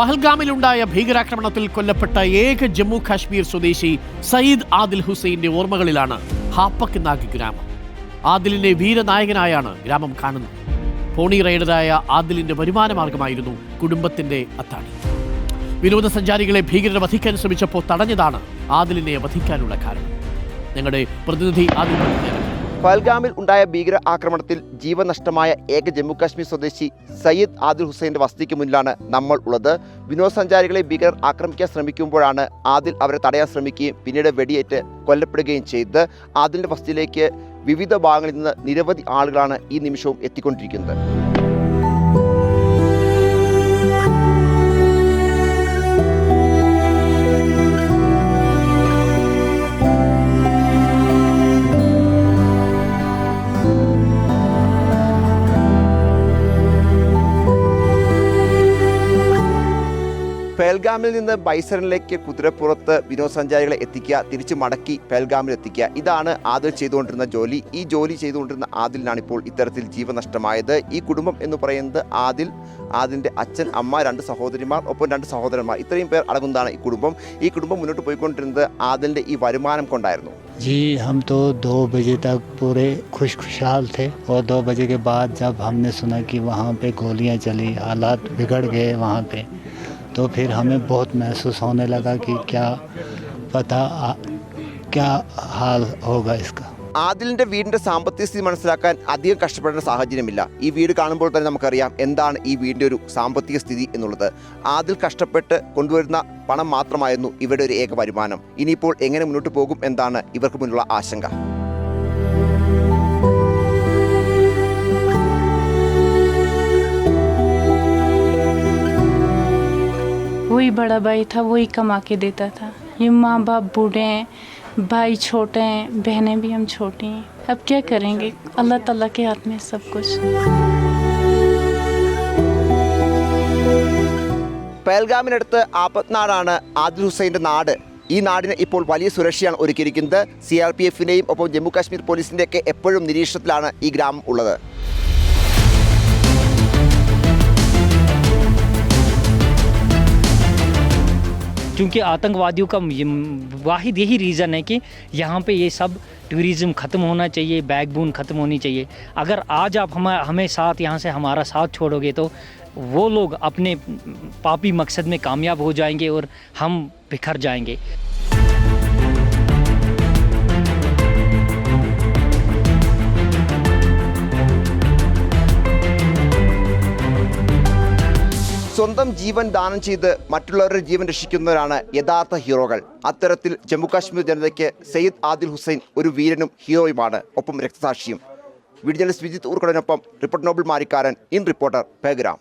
പഹൽഗാമിലുണ്ടായ ഭീകരാക്രമണത്തിൽ കൊല്ലപ്പെട്ട ഏക ജമ്മു കാശ്മീർ സ്വദേശി സയ്യിദ് ആദിൽ ഹുസൈന്റെ ഓർമ്മകളിലാണ് ഹാപ്പക്കിനാഗ് ഗ്രാമം. ആദിലിനെ വീരനായകനായാണ് ഗ്രാമം കാണുന്നത്. പോണി റൈഡറായ ആദിലിന്റെ വരുമാന മാർഗമായിരുന്നു കുടുംബത്തിന്റെ അത്താണി. വിനോദസഞ്ചാരികളെ ഭീകരർ വധിക്കാൻ ശ്രമിച്ചപ്പോൾ തടഞ്ഞതാണ് ആദിലിനെ വധിക്കാനുള്ള കാരണം. ഞങ്ങളുടെ പ്രതിനിധി ആദിൽ പഹൽഗാമിൽ ഉണ്ടായ ഭീകര ആക്രമണത്തിൽ ജീവൻ നഷ്ടമായ ഏക ജമ്മുകാശ്മീർ സ്വദേശി സയ്യിദ് ആദിൽ ഹുസൈന്റെ വസതിക്ക് മുന്നിലാണ് നമ്മൾ ഉള്ളത്. വിനോദസഞ്ചാരികളെ ഭീകരർ ആക്രമിക്കാൻ ശ്രമിക്കുമ്പോഴാണ് ആദിൽ അവരെ തടയാൻ ശ്രമിക്കുകയും പിന്നീട് വെടിയേറ്റ് കൊല്ലപ്പെടുകയും ചെയ്തത്. ആദിലിന്റെ വസതിയിലേക്ക് വിവിധ ഭാഗങ്ങളിൽ നിന്ന് നിരവധി ആളുകളാണ് ഈ നിമിഷവും എത്തിക്കൊണ്ടിരിക്കുന്നത്. പേൽഗാമിൽ നിന്ന് ബൈസറിലേക്ക് കുതിരപ്പുറത്ത് വിനോദസഞ്ചാരികളെ എത്തിക്കുക തിരിച്ച് മടക്കി പേൽഗാമിൽ എത്തിക്കുക ഇതാണ് ആദിൽ ചെയ്തുകൊണ്ടിരുന്ന ജോലി ഈ ജോലി ചെയ്തുകൊണ്ടിരുന്ന ആദിലിനാണ് ഇപ്പോൾ ഇത്തരത്തിൽ ജീവനഷ്ടമായത് ഈ കുടുംബം എന്ന് പറയുന്നത് ആദിൽ ആദിൻ്റെ അച്ഛൻ അമ്മ രണ്ട് സഹോദരിമാർ ഒപ്പം രണ്ട് സഹോദരന്മാർ ഇത്രയും പേർ അടങ്ങുന്നതാണ് ഈ കുടുംബം ഈ കുടുംബം മുന്നോട്ട് പോയിക്കൊണ്ടിരുന്നത് ആദിലിൻ്റെ ഈ വരുമാനം കൊണ്ടായിരുന്നു जी हम तो दो बजे तक पूरे खुश खुशहाल थे और दो बजे के बाद जब हमने सुना कि वहाँ पे गोलियाँ चली हालात बिगड़ गए वहाँ पे तो फिर हमें बहुत महसूस होने लगा कि क्या पता आ, क्या हाल होगा इसका ആദിലിന്റെ വീടിന്റെ സാമ്പത്തിക സ്ഥിതി മനസ്സിലാക്കാൻ അധികം കഷ്ടപ്പെടേണ്ട സാഹചര്യമില്ല ഈ വീട് കാണുമ്പോൾ തന്നെ നമുക്കറിയാം എന്താണ് ഈ വീടിന്റെ ഒരു സാമ്പത്തിക സ്ഥിതി എന്നുള്ളത് ആദിൽ കഷ്ടപ്പെട്ട് കൊണ്ടുവരുന്ന പണം മാത്രമായിരുന്നു ഇവരുടെ ഒരു ഏക വരുമാനം ഇനിയിപ്പോൾ എങ്ങനെ മുന്നോട്ട് പോകും എന്നാണ് ഇവർക്ക് മുന്നിലുള്ള ആശങ്ക वही बड़ा भाई था वही कमा के देता था ये माँ बाप बूढ़े हैं भाई छोटे हैं बहनें भी हम छोटी हैं अब क्या करेंगे अल्लाह ताला के हाथ में है सब कुछ പേൽഗാമിനടുത്ത് ആപത്നാടാണ് ആദിൽ ഹുസൈൻ്റെ നാട് ഈ നാടിന് ഇപ്പോൾ വലിയ സുരക്ഷയാണ് ഒരുക്കിയിരിക്കുന്നത് സി ആർ പി എഫിൻ്റെയും ഒപ്പം ജമ്മു കാശ്മീർ പോലീസിൻ്റെയൊക്കെ എപ്പോഴും നിരീക്ഷണത്തിലാണ് ഈ ഗ്രാമം ഉള്ളത് क्योंकि आतंकवादियों का वाहिद यही रीज़न है कि यहाँ पे ये सब टूरिज़्म ख़त्म होना चाहिए बैकबोन ख़त्म होनी चाहिए। अगर आज आप हम, हमें साथ, यहाँ से हमारा साथ छोड़ोगे तो वो लोग अपने पापी मकसद में कामयाब हो जाएँगे और हम बिखर जाएँगे। സ്വന്തം ജീവൻ ദാനം ചെയ്ത് മറ്റുള്ളവരുടെ ജീവൻ രക്ഷിക്കുന്നവരാണ് യഥാർത്ഥ ഹീറോകൾ. അത്തരത്തിൽ ജമ്മുകാശ്മീർ ജനതയ്ക്ക് സയ്യിദ് ആദിൽ ഹുസൈൻ ഒരു വീരനും ഹീറോയുമാണ്. ഒപ്പം രക്തസാക്ഷിയും. Video Vijith ഊർക്കടനൊപ്പം report Noble Marikkaran in reporter പേഗ്രാം.